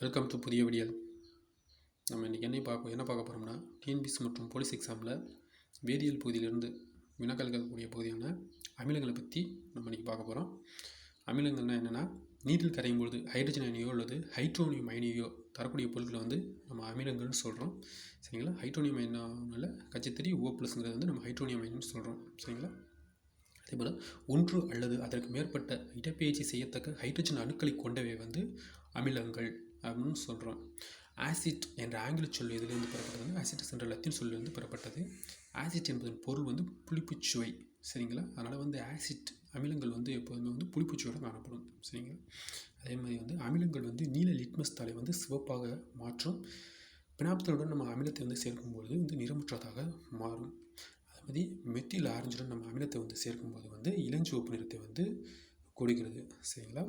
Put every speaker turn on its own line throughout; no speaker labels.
Welcome to புதிய விடியல் நம்ம இன்றைக்கி என்ன பார்க்க என்ன பார்க்க போகிறோம்னா டிஎன்பிஎஸ் மற்றும் போலீஸ் எக்ஸாமில் வேதியியல் பகுதியிலிருந்து வினக்கல்கள் கூடிய பகுதியான அமிலங்களை பற்றி நம்ம இன்றைக்கி பார்க்க போகிறோம் அமிலங்கள்னால் என்னென்னா நீரில் கரையும் பொழுது ஹைட்ரஜன் அயனியோ அல்லது ஹைட்ரோனியம் அயனியோ தரக்கூடிய பொருட்களை வந்து நம்ம அமிலங்கள்னு சொல்கிறோம் சரிங்களா? ஹைட்ரோனியம் அயனால கச்சத்திரி ஓ ப்ளஸ்ங்கிறது வந்து நம்ம ஹைட்ரோனியம் அயனின்னு சொல்கிறோம் சரிங்களா? அதேபோல் ஒன்று அல்லது அதற்கு மேற்பட்ட இடப்பெயர்ச்சி செய்யத்தக்க ஹைட்ரஜன் அணுக்களை கொண்டவை வந்து அமிலங்கள். அப்படின்னு சொல்கிறோம் ஆசிட் என்ற ஆங்கில சொல் எதுலேருந்து பெறப்பட்டது ஆசிட் என்ற லத்தீன் சொல்லிலிருந்து பெறப்பட்டது. ஆசிட் என்பதன் பொருள் வந்து புளிப்புச்சுவை. சரிங்களா? அதனால் வந்து ஆசிட் அமிலங்கள் வந்து எப்போதுமே வந்து புளிப்புச்சுவையோட காணப்படும். சரிங்களா? அதே மாதிரி வந்து அமிலங்கள் வந்து நீல லிட்மஸ் தாளை வந்து சிவப்பாக மாற்றும். பினாப்தலுடன் நம்ம அமிலத்தை வந்து சேர்க்கும்பொழுது வந்து நிறமுற்றதாக மாறும். அதே மாதிரி மெத்தில் ஆரஞ்சுடன் நம்ம அமிலத்தை வந்து சேர்க்கும்போது வந்து இளஞ்சிவப்பு நிறத்தை வந்து கொடுக்கிறது. சரிங்களா?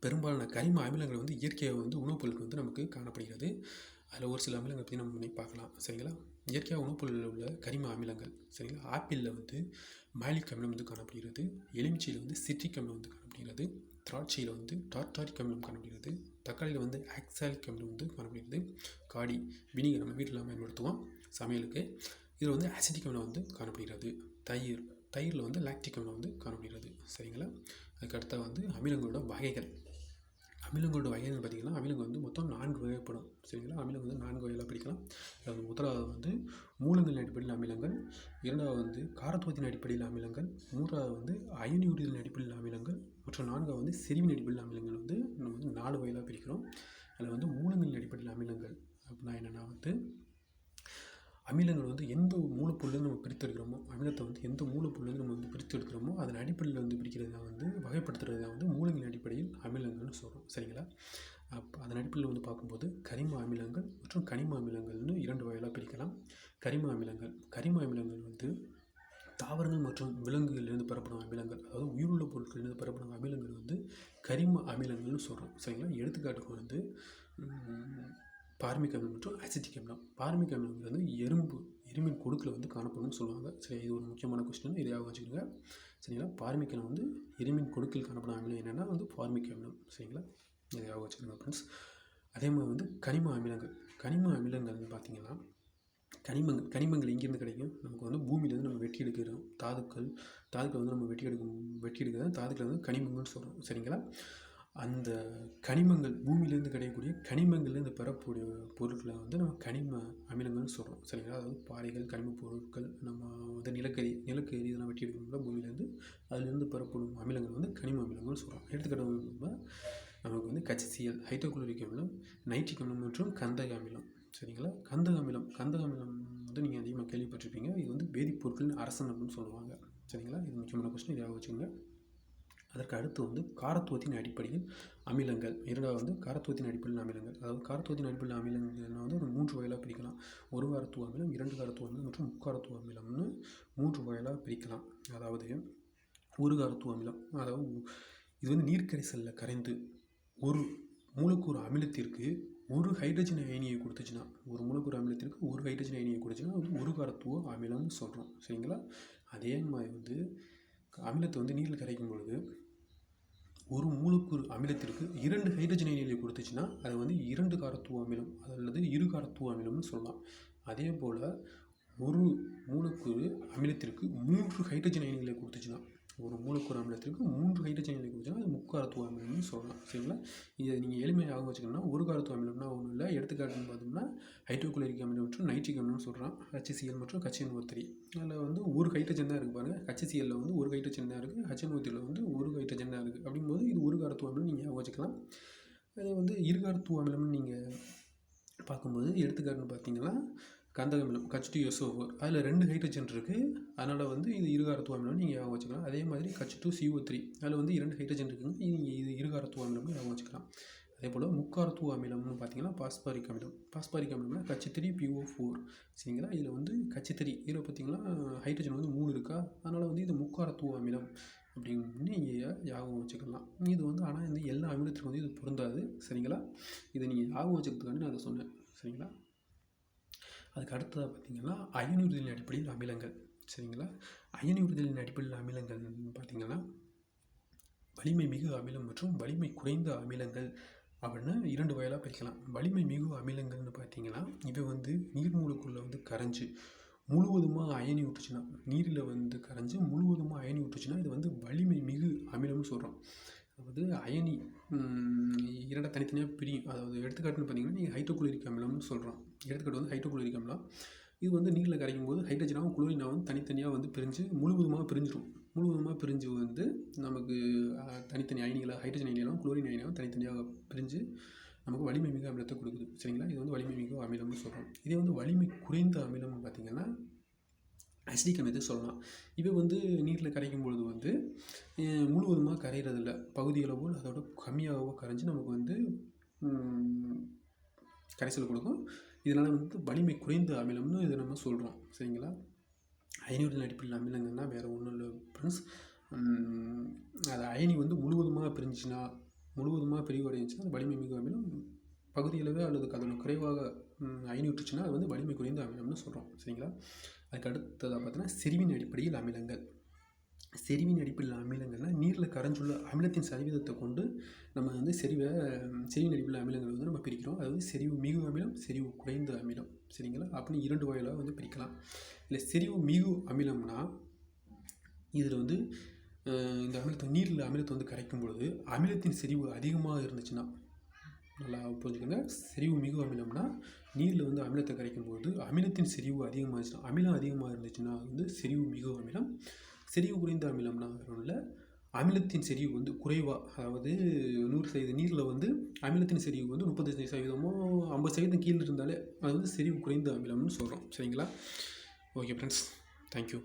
பெரும்பாலான கரிம அமிலங்கள் வந்து இயற்கையாக வந்து உணவுப் பொருட்கள் வந்து நமக்கு காணப்படுகிறது. அதில் ஒரு சில அமிலங்களை பற்றி நம்ம பார்க்கலாம். சரிங்களா? இயற்கையாக உணவுப் பொருளில் உள்ள கரிம அமிலங்கள் சரிங்களா? ஆப்பிளில் வந்து மாலிக் அமிலம் வந்து காணப்படுகிறது. எலுமிச்சையில் வந்து சிட்ரிக் அமிலம் வந்து காணப்படுகிறது. திராட்சையில் வந்து டார்டாரிக் அமிலம் காணப்படுகிறது. தக்காளியில் வந்து ஆக்சாலிக் அமிலம் வந்து காணப்படுகிறது. காடி வினிகர் நம்ம வீட்டில் பயன்படுத்துவோம் சமையலுக்கு. இதில் வந்து அசிட்டிக் அமிலம் வந்து காணப்படுகிறது. தயிர் தயிரில் வந்து லாக்டிக் அமிலம் வந்து காணப்படுகிறது. சரிங்களா? அதுக்கு வந்து அமிலங்களோட வகைகள். அமிலங்களோட வகைகள் பார்த்திங்கன்னா அமிலங்கள் வந்து மொத்தம் நான்கு வகைப்படும். சரிங்களா? அமிலங்கள் வந்து நான்கு வகையில் பிரிக்கலாம். அது முதலாவது வந்து மூலங்களின் அடிப்படையில் அமிலங்கள் இரண்டாவது வந்து காரத்துவத்தின் அடிப்படையில் அமிலங்கள் மூன்றாவது வந்து அயனியுறுதலின் அடிப்படையில் அமிலங்கள் மற்றும் நான்காவது வந்து செறிவின் அடிப்படையில் அமிலங்கள் வந்து நம்ம வந்து நாலு வகையில் பிரிக்கிறோம். அதில் வந்து மூலங்களின் அடிப்படையில் அமிலங்கள் அப்படின்னா என்னென்னா வந்து அமிலங்கள் வந்து எந்த மூலப்பொருள்லேருந்து நம்ம பிரித்தெடுக்கிறோமோ அமிலத்தை வந்து எந்த மூலப்பொருள்லேருந்து நம்ம வந்து பிரித்தெடுக்கிறோமோ அதன் அடிப்படையில் வந்து பிரிக்கிறது தான் வந்து வகைப்படுத்துறது தான் வந்து மூலங்களின் அடிப்படையில் அமிலங்கள்னு சொல்கிறோம் சரிங்களா? அப்போ அதன் அடிப்படையில் வந்து பார்க்கும்போது கரிம அமிலங்கள் மற்றும் கனிம அமிலங்கள்னு இரண்டு வகையாக பிரிக்கலாம். கரிம அமிலங்கள் கரிம அமிலங்கள் வந்து தாவரங்கள் மற்றும் விலங்குகளிலிருந்து பெறப்படும் அமிலங்கள் அதாவது உயிருள்ள பொருட்களிலிருந்து பெறப்படும் அமிலங்கள் வந்து கரிம அமிலங்கள்னு சொல்கிறோம் சரிங்களா? எடுத்துக்காட்டுக்கு வந்து பார்மிக் அமிலம் மற்றும் அசிட்டிக் அமிலம் பார்மிக் அமிலங்கிறது வந்து எறும்பு எறும்பின் கொடுக்கில் வந்து காணப்படும்னு சொல்லுவாங்க. சரி இது ஒரு முக்கியமான கொஸ்டின் இதையாக வச்சுக்கோங்க. சரிங்களா? பார்மிக் அமிலம் வந்து எறும்பின் கொடுக்கில் காணப்படும் அமிலம் என்னென்னா வந்து பார்மிக் அமிலம் சரிங்களா? இதையாக வச்சுக்கோங்க ஃப்ரெண்ட்ஸ் அதே மாதிரி வந்து கனிம அமிலங்கள். கனிம அமிலங்கள்னு பார்த்தீங்கன்னா கனிமங்கள் கனிமங்கள் எங்கேருந்து கிடைக்கும்? நமக்கு வந்து பூமியிலேருந்து நம்ம வெட்டி எடுக்கிறோம். தாதுக்கள் தாதுக்கள் வந்து நம்ம வெட்டி எடுக்கும் வெட்டி எடுக்கிறது தாதுக்கள் வந்து கனிமங்கள்னு சொல்கிறோம் சரிங்களா? அந்த கனிமங்கள் பூமியிலேருந்து கிடைக்கக்கூடிய கனிமங்கள்லேருந்து பெறக்கூடிய பொருட்களை வந்து நம்ம கனிம அமிலங்கள்னு சொல்கிறோம் சரிங்களா? அதாவது பாறைகள் கனிம பொருட்கள் நம்ம வந்து நிலக்கரி நிலக்கரி இதெல்லாம் வெட்டி எடுக்கணும்ல பூமியிலேருந்து அதுலேருந்து பெறப்படும் அமிலங்கள் வந்து கனிம அமிலங்கள்னு சொல்கிறோம் எடுத்துக்கிட்ட நமக்கு வந்து கச்சிசியல் ஹைட்ரோகுளோரிக் அமிலம் நைட்ரிக் அமிலம் மற்றும் கந்தக அமிலம். சரிங்களா? கந்தக அமிலம் கந்தக அமிலம் வந்து நீங்கள் அதிகமாக கேள்விப்பட்டிருப்பீங்க. இது வந்து வேதிப்பொருட்களின் அரசன் அப்படின்னு சொல்லுவாங்க. சரிங்களா? இது முக்கியமான கொஸ்டின் இதாக வச்சுக்கோங்க. அதற்கு அடுத்து வந்து காரத்துவத்தின் அடிப்படையில் அமிலங்கள். இரண்டாவது வந்து காரத்துவத்தின் அடிப்படையில் அமிலங்கள். அதாவது காரத்துவத்தின் அடிப்படையில் அமிலங்கள்னா வந்து ஒரு மூன்று வகையாக பிரிக்கலாம். ஒரு காரத்துவ அமிலம் இரண்டு காரத்துவ அமிலம் மற்றும் முக்காரத்துவ அமிலம்னு மூன்று வகையாக பிரிக்கலாம். அதாவது ஒரு காரத்துவ அமிலம் அதாவது இது வந்து நீர்க்கரைசலில் கரைந்து ஒரு மூலக்கூறு அமிலத்திற்கு ஒரு ஹைட்ரஜன் அயனியை கொடுத்துச்சுன்னா ஒரு மூலக்கூறு அமிலத்திற்கு ஒரு ஹைட்ரஜன் அயனியை கொடுத்துச்சுன்னா அது ஒரு காரத்துவ அமிலம்னு சொல்கிறோம் சரிங்களா? அதே மாதிரி வந்து அமிலத்தை வந்து நீரில் கரைக்கும் பொழுது ஒரு மூலக்கூறு அமிலத்திற்கு இரண்டு ஹைட்ரஜன் அயனிகளை கொடுத்துச்சுன்னா அது வந்து இரண்டு காரத்துவ அமிலம் அல்லது இரு காரத்துவ அமிலம்னு சொல்லலாம். அதே போல் ஒரு மூலக்கூறு அமிலத்திற்கு மூன்று ஹைட்ரஜன் அயனிகளை கொடுத்துச்சுன்னா ஒரு மூலக்கூறு அமிலத்திற்கு மூன்று ஹைட்ரஜன் அயனிகளை கொடுத்துச்சுன்னா அது முக்காரத்துவ அமிலம்னு சொல்லலாம். சரிங்களா? இதை நீங்கள் எளிமையாக வச்சுக்கணும்னா ஒரு காரத்துவ அமிலம்னா ஒன்றும் இல்லை. எடுத்துக்காட்டுன்னு பார்த்தோம்னா ஹைட்ரோகுளோரிக் அமிலம் மற்றும் நைட்ரிக் அமிலம்னு சொல்கிறான் ஹச்சிசிஎல் மற்றும் ஹச்என் ஓ த்ரீ அதில் வந்து ஒரு ஹைட்ரஜன் தான் இருக்குது பாருங்கள் ஹச்சிசிஎல்ல வந்து ஒரு ஹைட்ரஜன் தான் இருக்குது ஹச்என் ஓ த்ரீல வந்து ஒரு ஹைட்ரஜன் தான் இருக்குது அப்படிங்கும்போது இது ஒரு காரத்துவ அமிலம் நீங்கள் வச்சுக்கலாம். அது வந்து இருகாரத்துவ அமிலம்னு நீங்கள் பார்க்கும்போது எடுத்துக்காட்டுன்னு பார்த்தீங்கன்னா கந்தக அமிலம் கச் டூ எஸ்ஓ ஃபோர் அதில் ரெண்டு ஹைட்ரஜன் இருக்குது அதனால் வந்து இது இருகாரத்துவ அமிலம் நீங்கள் ஞாபகம் வச்சுக்கலாம். அதே மாதிரி கச் டூ சிஓ த்ரீ அதில் வந்து இரண்டு ஹைட்ரஜன் இருக்குங்க நீங்கள் இது இருகாரத்துவ அமிலம்னு ஞாபகம் வச்சுக்கலாம். அதே போல் முக்காரத்துவ அமிலம்னு பார்த்தீங்கன்னா பாஸ்பாரிக் அமிலம். பாஸ்பாரிக் அமிலம்னா கச்சி த்ரீ பிஓ ஃபோர் சரிங்களா? இதில் வந்து கச்சி த்ரீ இதில் பார்த்தீங்கன்னா ஹைட்ரஜன் வந்து மூணு இருக்கா? அதனால் வந்து இது முக்காரத்துவ அமிலம் அப்படின்னு நீங்கள் ஞாபகம் வச்சுக்கலாம். இது வந்து ஆனால் இந்த எல்லா அமிலத்துக்கும் வந்து இது பொருந்தாது. சரிங்களா? இதை நீங்கள் ஞாபகம் வச்சுக்கிறதுக்காண்டி நான் அதை சொன்னேன். சரிங்களா? அதுக்கு அடுத்ததாக பார்த்தீங்கன்னா அயனுறுதலின் அடிப்படையில் அமிலங்கள். சரிங்களா? அயனுறுதலின் அடிப்படையில் அமிலங்கள்னு பார்த்தீங்கன்னா வலிமை மிகு அமிலம் மற்றும் வலிமை குறைந்த அமிலங்கள் அப்படின்னு இரண்டு வகையாக பிரிக்கலாம். வலிமை மிகு அமிலங்கள்னு பார்த்தீங்கன்னா இது வந்து நீர்மூலக்குள்ளே வந்து கரைஞ்சி முழுவதுமாக அயனி விட்டுச்சுன்னா நீரில் வந்து கரைஞ்சி முழுவதுமாக அயனி விட்டுச்சுன்னா இது வந்து வலிமை மிகு அமிலம்னு சொல்கிறோம் அதாவது அயனி இரண்ட தனித்தனியாக பிரியும். அதாவது எடுத்துக்காட்டுன்னு பார்த்தீங்கன்னா நீங்கள் ஹைட்ரோகுளோரிக் அமிலம்னு சொல்கிறோம் எடுத்துக்காட்டு வந்து ஹைட்ரோகுளோரிக் அமிலம் இது வந்து நீரில் கரைக்கும் போது ஹைட்ரஜனாகவும் குளோரினாவும் தனித்தனியாக வந்து பிரிஞ்சு முழுவதுமாக பிரிஞ்சிடும் முழுவதுமாக பிரிஞ்சு வந்து நமக்கு தனித்தனி அயனிகளாக ஹைட்ரஜன் அயனிகளும் குளோரின் அயனிகளும் தனித்தனியாக பிரிஞ்சு நமக்கு வலிமை மிக அமிலத்தை கொடுக்குது. சரிங்களா? இது வந்து வலிமை மிக அமிலம்னு சொல்கிறோம் இதே வந்து வலிமை குறைந்த அமிலம்னு பார்த்திங்கன்னா அசிடிக் அமைத்து சொல்லலாம். இவை வந்து நீரில் கரைக்கும் பொழுது வந்து முழுவதுமாக கரையிறதில்ல. பகுதி அளவோ அதோட கம்மியாகவோ கரைஞ்சி நமக்கு வந்து கரைசல் கொடுக்கும். இதனால் வந்து வலிமை குறைந்த அமிலம்னு இதை நம்ம சொல்கிறோம் சரிங்களா? அயனியுடன் அடிப்படையில் அமிலங்கள்னா வேறு ஒன்றும் இல்லை ஃப்ரெண்ட்ஸ் அது அயனி வந்து முழுவதுமாக பிரிஞ்சுன்னா முழுவதுமாக பிரிவடைஞ்சுன்னா அது வலிமை மிகு அமிலம். பகுதியிலவே அல்லது அதோட குறைவாக ம், அயனி விட்டுச்சுன்னா அது வந்து வலிமை குறைந்த அமிலம்னு சொல்கிறோம் சரிங்களா? அதுக்கு அடுத்ததாக பார்த்தோன்னா செறிவின் அடிப்படையில் அமிலங்கள். செறிவின் அடிப்படையில் அமிலங்கள்னா நீரில் கரைஞ்சுள்ள அமிலத்தின் சதவீதத்தை கொண்டு நம்ம வந்து செறிவை செறிவின் அடிப்படையில் அமிலங்கள் வந்து நம்ம பிரிக்கிறோம். அதாவது செறிவு மிகு அமிலம் செறிவு குறைந்த அமிலம். சரிங்களா? அப்படின்னு இரண்டு வகையிலாக வந்து பிரிக்கலாம். இல்லை செறிவு மிகு அமிலம்னா இதில் வந்து இந்த அமிலத்தை நீரில் அமிலத்தை வந்து கரைக்கும் பொழுது அமிலத்தின் செறிவு அதிகமாக இருந்துச்சுன்னா நல்லா புரிஞ்சுக்கோங்க. செறிவு மிகு அமிலம்னா நீரில் வந்து அமிலத்தை கரைக்கும் போது அமிலத்தின் செறிவு அதிகமாக இருந்துச்சுன்னா அமிலம் அதிகமாக இருந்துச்சுன்னா வந்து செறிவு மிகு அமிலம். செறிவு குறைந்த அமிலம்னா இல்லை. அமிலத்தின் செறிவு வந்து குறைவாக அதாவது நூறு சதவீத நீரில் வந்து அமிலத்தின் செறிவு வந்து முப்பத்தஞ்சு சதவீதமோ ஐம்பது சதவீதம் கீழே இருந்தாலே அது வந்து செறிவு குறைந்த அமிலம்னு சொல்கிறோம் சரிங்களா? Okay friends. Thank you.